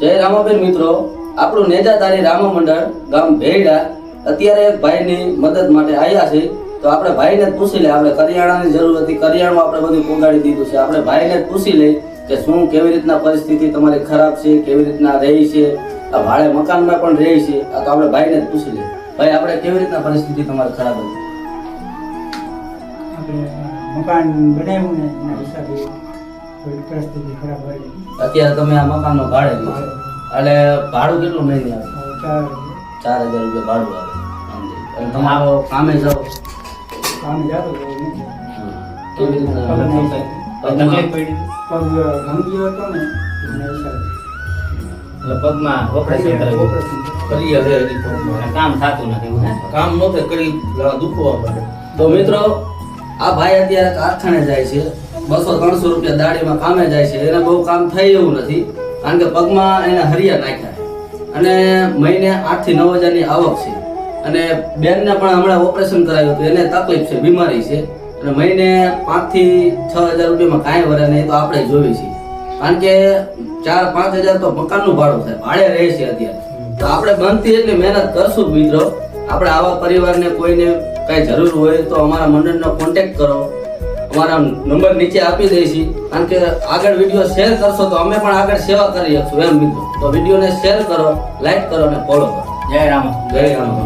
જય રામાબેન મિત્રો. આપણું નેજાધારી રામ મંડળ ગામ ભેડા અત્યારે એક ભાઈની મદદ માટે આવ્યા છે. તો આપણે ભાઈને જ પૂછી લે આપણે કરિયાણાની જરૂર હતી. કરિયાણું આપણે બધું પોગાડી દીધું છે. આપણે ભાઈને જ પૂછી લે કે શું કેવી રીતના પરિસ્થિતિ તમારી ખરાબ છે, કેવી રીતના રહી છે. આ ભાડે મકાનમાં પણ રહી છે. આ તો આપણે ભાઈને જ પૂછી લે ભાઈ, આપણે કેવી રીતના પરિસ્થિતિ તમારી ખરાબ હતી? મકાન બનાવ્યું ને એના હિસાબે. પરિસ્થિતિ ખરાબ હોય અત્યારે તમે આ મકાનનો ભાડે લો એટલે ભાડું કેટલું મહિને આવે ચાર ચાર હજાર રૂપિયા ભાડું આવે. અને તમારો કામે જાઓ. જતો કેવી થતું નથી? કામ નો કરી દુખવા પડે. તો મિત્રો આ ભાઈ અત્યારે કારખાને જાય છે. બસો ત્રણસો રૂપિયા દાડીમાં કામે જાય છે. એને બહુ કામ થાય એવું નથી. કારણ કે પગમાં એને હરિયા નાખ્યા અને મહિને આઠથી નવ હજારની આવક છે. અને બેનને પણ હમણાં ઓપરેશન કરાવ્યું હતું. એને તકલીફ છે, બીમારી છે. અને મહિને પાંચથી છ હજાર રૂપિયામાં કાંઈ વરે નહીં તો આપણે જોવી છીએ કારણ કે ચાર પાંચ હજાર તો મકાનનું ભાડું થાય. ભાડે રહે છે અત્યારે. તો આપણે બનતી એટલી મહેનત કરશું મિત્રો. આપણે આવા પરિવારને કોઈને કઈ જરૂર હોય તો અમારા મંડળનો કોન્ટેક્ટ કરો. અમારા નંબર નીચે આપી દઈશી. કારણ કે આગળ વીડિયો શેર કરશો તો અમે પણ આગળ સેવા કરી શકશું એમ મિત્રો. તો વિડીયોને શેર કરો લાઈક કરો અને ફોલો કરો. જય રામ. જય રામ.